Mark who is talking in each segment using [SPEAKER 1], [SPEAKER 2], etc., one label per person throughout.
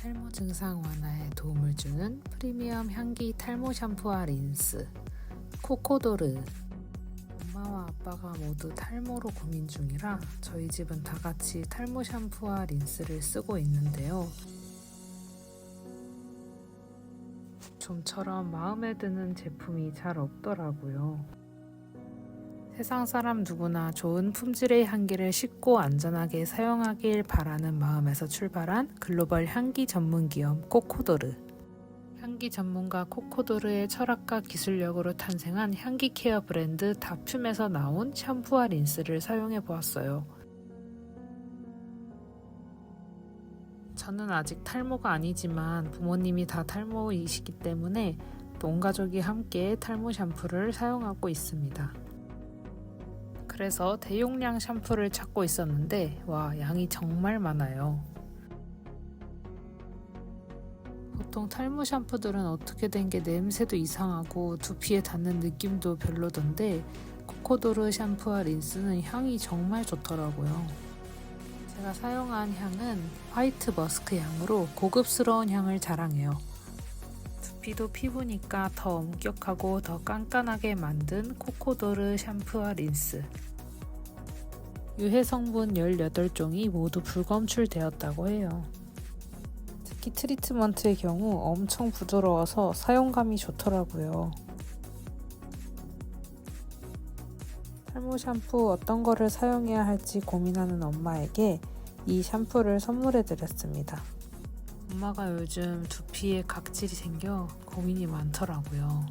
[SPEAKER 1] 탈모 증상 완화에 도움을 주는 프리미엄 향기 탈모 샴푸와 린스 코코도르 엄마와 아빠가 모두 탈모로 고민 중이라 저희 집은 다 같이 탈모 샴푸와 린스를 쓰고 있는데요. 좀처럼 마음에 드는 제품이 잘 없더라고요. 세상 사람 누구나 좋은 품질의 향기를 쉽고 안전하게 사용하길 바라는 마음에서 출발한 글로벌 향기 전문 기업 코코도르. 향기 전문가 코코도르의 철학과 기술력으로 탄생한 향기 케어 브랜드 다퓸에서 나온 샴푸와 린스를 사용해 보았어요. 저는 아직 탈모가 아니지만 부모님이 다 탈모이시기 때문에 온 가족이 함께 탈모 샴푸를 사용하고 있습니다. 그래서 대용량 샴푸를 찾고 있었는데 와 양이 정말 많아요. 보통 탈모 샴푸들은 어떻게 된 게 냄새도 이상하고 두피에 닿는 느낌도 별로던데 코코도르 샴푸와 린스는 향이 정말 좋더라고요. 제가 사용한 향은 화이트 머스크 향으로 고급스러운 향을 자랑해요. 두피도 피부니까 더 엄격하고 더 깐깐하게 만든 코코도르 샴푸와 린스. 유해 성분 18종이 모두 불검출되었다고 해요. 특히 트리트먼트의 경우 엄청 부드러워서 사용감이 좋더라고요. 탈모 샴푸 어떤 거를 사용해야 할지 고민하는 엄마에게 이 샴푸를 선물해 드렸습니다. 엄마가 요즘 두피에 각질이 생겨 고민이 많더라고요.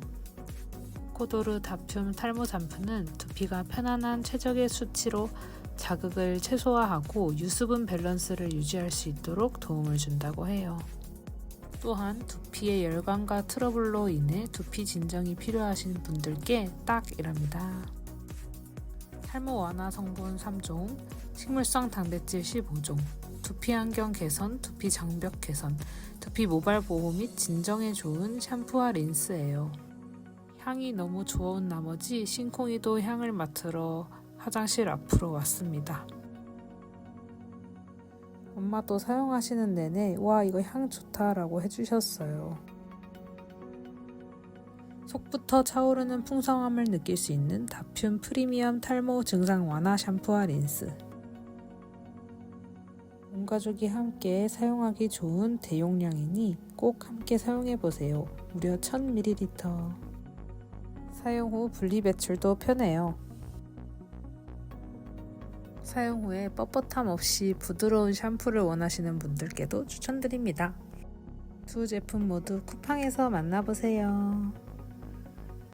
[SPEAKER 1] 코도르 다툼 탈모 샴푸는 두피가 편안한 최적의 수치로 자극을 최소화하고 유수분 밸런스를 유지할 수 있도록 도움을 준다고 해요. 또한 두피의 열감과 트러블로 인해 두피 진정이 필요하신 분들께 딱이랍니다. 탈모 완화 성분 3종, 식물성 단백질 15종, 두피 환경 개선, 두피 장벽 개선, 두피 모발 보호 및 진정에 좋은 샴푸와 린스예요. 향이 너무 좋은 나머지 신콩이도 향을 맡으러 화장실 앞으로 왔습니다. 엄마도 사용하시는 내내 와 이거 향 좋다라고 해주셨어요. 속부터 차오르는 풍성함을 느낄 수 있는 다퓸 프리미엄 탈모 증상 완화 샴푸와 린스. 온 가족이 함께 사용하기 좋은 대용량이니 꼭 함께 사용해 보세요. 무려 1000ml. 사용 후 분리 배출도 편해요. 사용 후에 뻣뻣함 없이 부드러운 샴푸를 원하시는 분들께도 추천드립니다. 두 제품 모두 쿠팡에서 만나보세요.